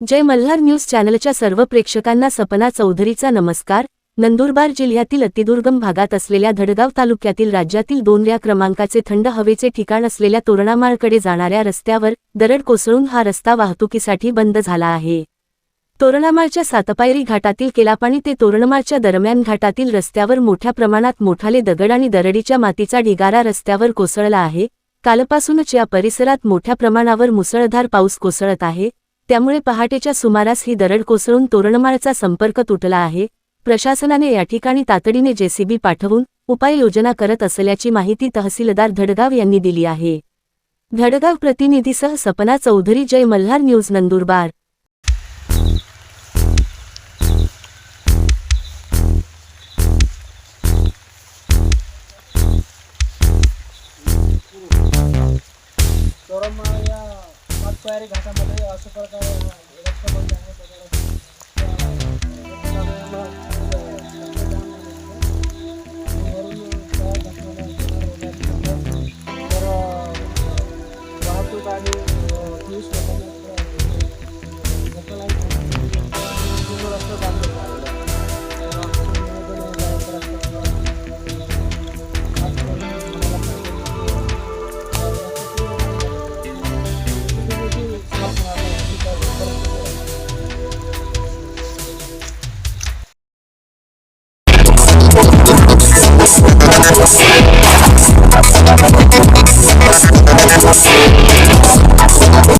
जय Malhar news चॅनलच्या सर्व प्रेक्षकांना सपना चौधरीचा नमस्कार. नंदुरबार जिल्ह्यातील अतिदुर्गम भागात असलेल्या धडगाव तालुक्यातील राज्यातील दोनव्या क्रमांकाचे थंड हवेचे ठिकाण असलेल्या तोरणामाळकडे जाणाऱ्या रस्त्यावर दरड कोसळून हा रस्ता वाहतुकीसाठी बंद झाला आहे. तोरणामाळच्या सातपायरी घाटातील केलापाणी ते तोरणमाळच्या दरम्यान घाटातील रस्त्यावर मोठ्या प्रमाणात मोठाले दगड आणि दरडीच्या मातीचा ढिगारा रस्त्यावर कोसळला आहे. कालपासूनच या परिसरात मोठ्या प्रमाणावर मुसळधार पाऊस कोसळत आहे. त्यामुळे पहाटेच्या सुमारास ही दरड कोसळून तोरणमाळचा संपर्क तुटला आहे. प्रशासनाने या ठिकाणी तातडीने जेसीबी पाठवून उपाययोजना करत असल्याची माहिती तहसीलदार धडगाव यांनी दिली आहे. धडगाव प्रतिनिधीसह सपना चौधरी जय मल्हार न्यूज नंदुरबार. तोरणमाळ స్క్వేర్ ఘటనలో అశుభ్రత కానీ తీసుకుంటాను